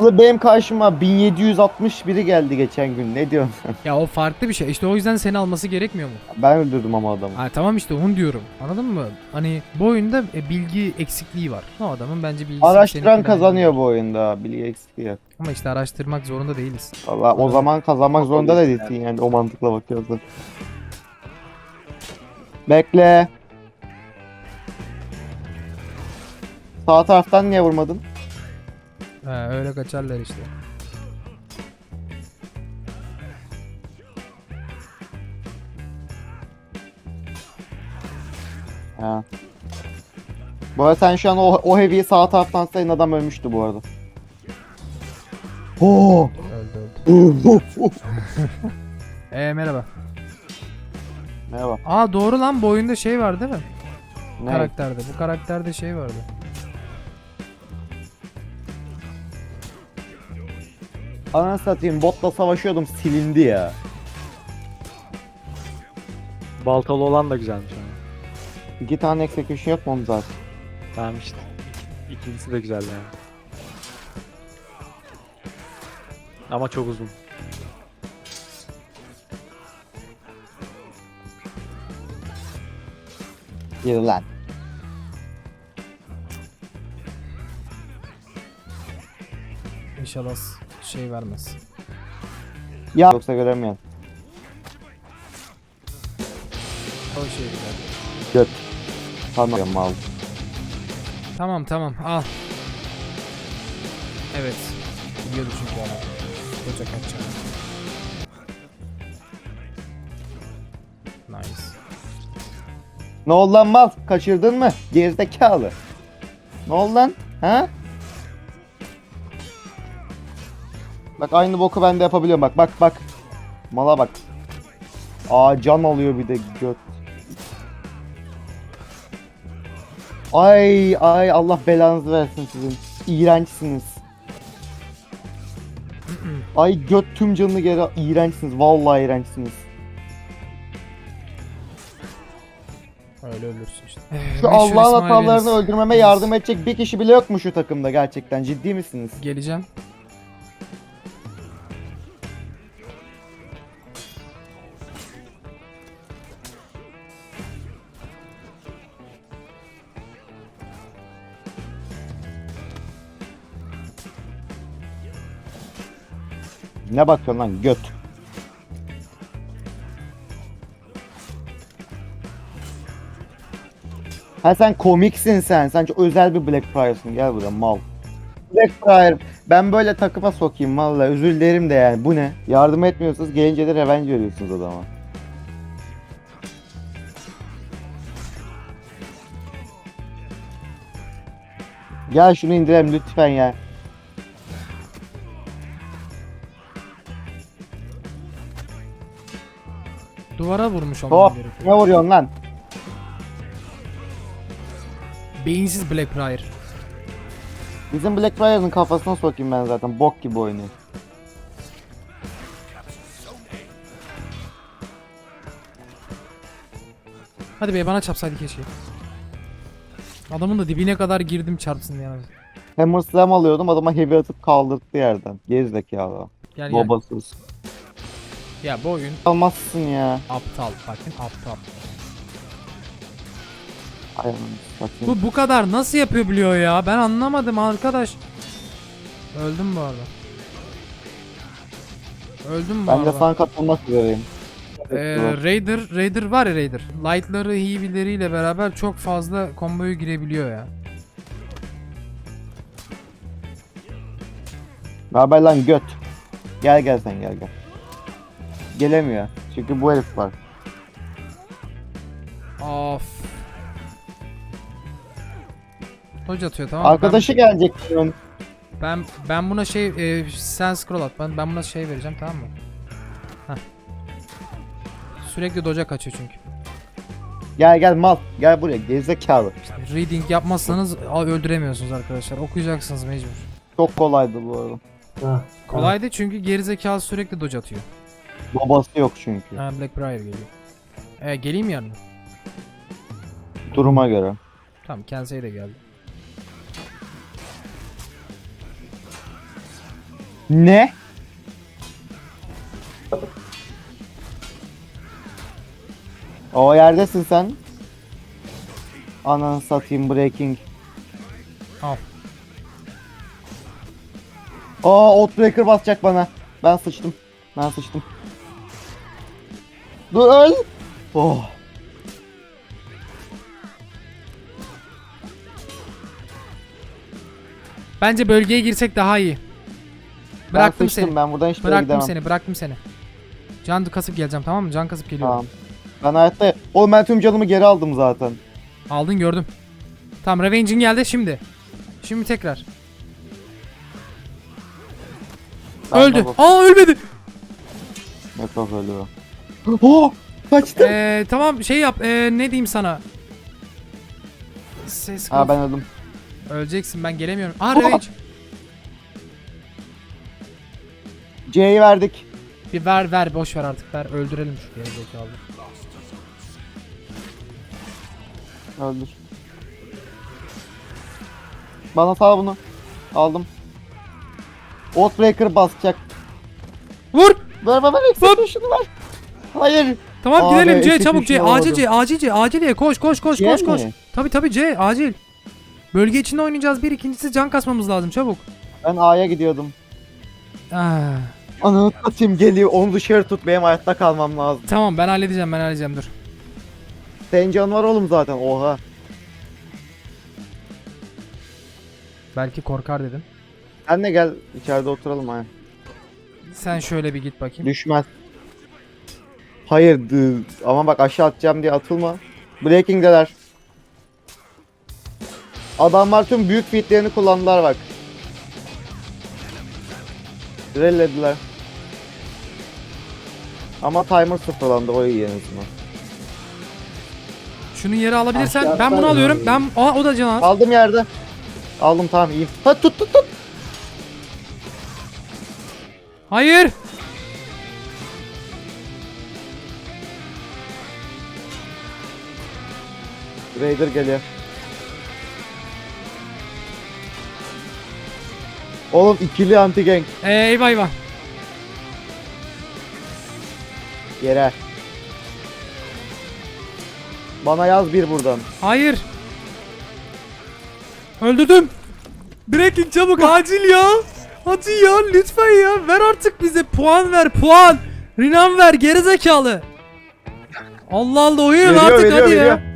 Benim karşıma 1760 biri geldi geçen gün. Ne diyorsun? Ya o farklı bir şey. İşte o yüzden seni alması gerekmiyor mu? Ben öldürdüm ama adamı. Ha tamam işte onu diyorum. Anladın mı? Hani bu oyunda e, bilgi eksikliği var. O adamın bence bilgisi Araştıran seninkinden kazanıyor bu oyunda. Bilgi eksikliği yok. Ama işte araştırmak zorunda değiliz. Valla o zaman kazanmak zorunda da değilsin yani o mantıkla bakıyorsun. Bekle. Sağ taraftan niye vurmadın? Ha, öyle kaçarlar işte. Ha. Bu arada sen şu an o, o heavy'yi sağ taraftan sayın adam ölmüştü bu arada. Oo. Öldü öldü. Eee merhaba. Merhaba. Aa doğru lan bu oyunda şey var değil mi? Ne? Karakterde. Bu karakterde şey vardı. Ananı satayım botla savaşıyordum silindi ya. Baltalı olan da güzelmiş ama. İki tane execution yok mu oğlum zaten? Tamam işte. İkincisi de güzel yani. Ama çok uzun. Yürü lan. İnşallah şey vermez. Ya yoksa göremiyorum. O şey güzel. Göt. Tamam mal. Tamam tamam al. Evet. Biliyordu çünkü adam. Koca kaçacak. Nice. Ne oldu lan mal? Kaçırdın mı? Gerizekalı. Ne oldu lan? Ha? Bak aynı boku ben de yapabiliyorum bak bak bak. Mala bak. Aa can alıyor bir de göt. Ay ay Allah belanızı versin sizin. İğrençsiniz. ay göt tüm canını geri iğrençsiniz. Vallahi iğrençsiniz. Öyle ölürsün işte. Şu Allah'ın hatalarını öldürmeme yardım edecek bir kişi bile yok mu şu takımda gerçekten? Ciddi misiniz? Geleceğim. Ne bakıyorsun lan göt? Ha sen komiksin sen. Sen çok özel bir Blackfriar'sın. Gel buraya mal. Blackfriar ben böyle takıma sokayım vallahi özür dilerim de yani bu ne? Yardım etmiyorsunuz gelince de revenge veriyorsunuz adama. Gel şunu indirelim lütfen ya. Duvara vurmuş olmam Hop gerekiyor. ne vuruyorsun lan? Beyinsiz Blackbriar. Bizim Blackfriar'ın kafasına sokayım ben zaten bok gibi oynuyor. Hadi be bana çarpsaydı keşke. Adamın da dibine kadar girdim çarpsın yani. Hammer Slam alıyordum adama heavy atıp kaldırttı yerden. Gerizekalı. Gel gel. Babasız. Ya bu oyun Almazsın ya. aptal. Bakın aptal. Ay anasını satayım. Bu bu kadar nasıl yapıyor biliyor ya? Ben anlamadım arkadaş. Öldüm bu arada. Öldüm bu Ben de arada. sana katılmak üzereyim. Ee, Raider, Raider var ya Raider. Light'ları, heavy'leriyle beraber çok fazla komboyu girebiliyor ya. Ne haber lan göt? Gel gel sen gel gel. Gelemiyor. Çünkü bu herif var. Of. Dodge atıyor tamam mı? Arkadaşı gelecek bunun. Ben, ben, ben buna şey, e, sen scroll at. Ben, ben buna şey vereceğim tamam mı? Heh. Sürekli doca kaçıyor çünkü. Gel gel mal. Gel buraya gerizekalı. Reading yapmazsanız öldüremiyorsunuz arkadaşlar. Okuyacaksınız mecbur. Çok kolaydı bu arada. Kolaydı çünkü gerizekalı sürekli dodge atıyor. Babası yok çünkü. Ha Blackbriar geliyor. E, geleyim yarın. Duruma göre. Tamam Kensei de geldi. Ne? O yerdesin sen. Ananı satayım breaking. Al. Aa Outbreaker basacak bana. Ben sıçtım. Ben sıçtım. Dur öl. Oh. Bence bölgeye girsek daha iyi. Ben Bıraktım sıçtım seni. ben buradan hiçbir Bıraktım gidemem. seni, bıraktım seni. Can kasıp geleceğim tamam mı? Can kasıp geliyorum. Tamam. Ben hayatta... Oğlum ben tüm canımı geri aldım zaten. Aldın gördüm. Tamam Revenge'in geldi şimdi. Şimdi tekrar. Ben Öldü. baba- Aa ölmedi. Ne çok öldü. Oh! Kaçtım. Ee, tamam şey yap. Ee, ne diyeyim sana? Ses Ha ben öldüm. Öleceksin ben gelemiyorum. Aa Revenge. C'yi verdik. Bir ver ver boş ver artık ver öldürelim şu gerizekalı. Öldür. Bana sal bunu. Aldım. Outbreaker basacak. Vur. Ver ver ver eksik şunu ver. Hayır. Tamam Abi, gidelim C çabuk C acil oldu. C acil C acil C koş koş koş C koş koş. mi? Tabi tabi C acil. Bölge içinde oynayacağız bir ikincisi can kasmamız lazım çabuk. Ben A'ya gidiyordum. Ah. Ananı satayım geliyor. Onu dışarı tut. Benim hayatta kalmam lazım. Tamam ben halledeceğim ben halledeceğim dur. Senin can var oğlum zaten. Oha. Belki korkar dedim. Sen de gel içeride oturalım ha. Sen şöyle bir git bakayım. Düşmez. Hayır ama bak aşağı atacağım diye atılma. Breaking'deler. Adamlar tüm büyük fitlerini kullandılar bak. Rellediler. Ama timer sıfırlandı o iyi en azından. Şunu yere alabilirsen Aşağı ben bunu alıyorum. Ben Aa o da can az. Aldım yerde. Aldım tamam iyiyim. Ha tut tut tut. Hayır. Raider geliyor. Oğlum ikili anti gank Ee, eyvah eyvah. yere. Bana yaz bir buradan. Hayır. Öldürdüm. Breaking çabuk acil ya. Hadi ya lütfen ya. Ver artık bize puan ver puan. Rinan ver gerizekalı. Allah Allah oyun artık hadi ya.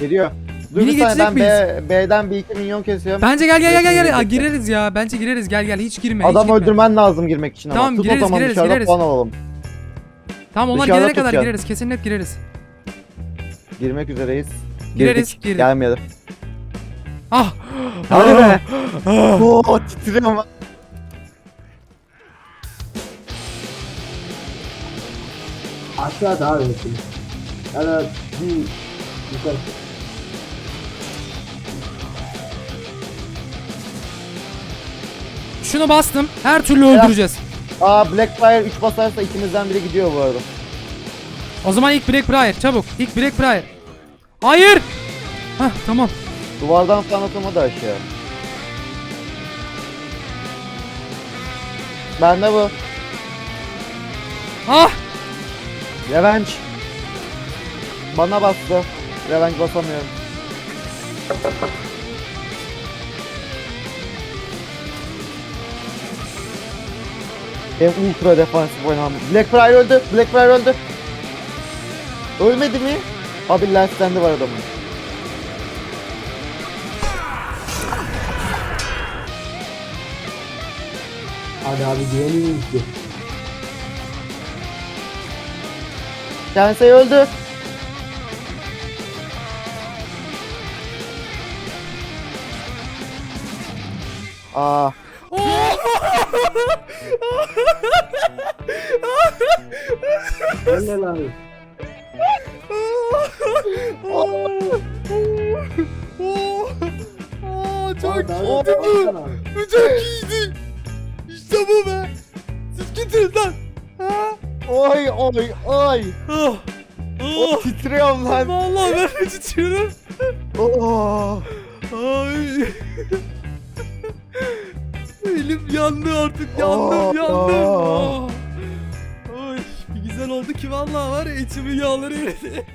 Veriyor. Dur Yine bir saniye ben geçecek B, B'den bir iki milyon kesiyorum. Bence gel gel gel gel. gel. Aa, gireriz ya. Bence gireriz. Gel gel hiç girme. hiç Adam girme. öldürmen lazım girmek için Tamam, ama. Tut gireriz, o zaman gireriz, dışarıda gireriz. puan alalım. Tamam onlar Dışarıda gelene kadar tutacaksın. gireriz. Kesin gireriz. Girmek üzereyiz. Gireriz, Girdik. girdik. Gelmeyelim. Ah. Hadi be. Oo titriyorum. lan. Aşağıda abi. Yani bir yukarı. Şunu bastım. Her türlü öldüreceğiz. Aa Blackfire 3 basarsa ikimizden biri gidiyor bu arada. O zaman ilk break prior. Çabuk. İlk break prior. Hayır. Hah tamam. Duvardan falan atılmadı aşağı. Bende bu. Ah. Revenge. Bana bastı. Revenge basamıyorum. Hem ultra defansif oynamam. Blackfire öldü. Blackfire öldü. Ölmedi mi? Abi last stand'i var adamın. Hadi abi güveneyim ki. Kensei öldü. Aa, Helal abi. Çok Oh. abi. Bu çok iyiydi. İşte bu be. Siz getirin lan. Ha? oy oy oy. Ah. O Ah. titriyorum lan. Vallahi ben de titriyorum. Oh. Ay. Elim yandı artık yandım Oh. yandım. Oh. Oldu ki vallahi var ya içimin yağları eridi.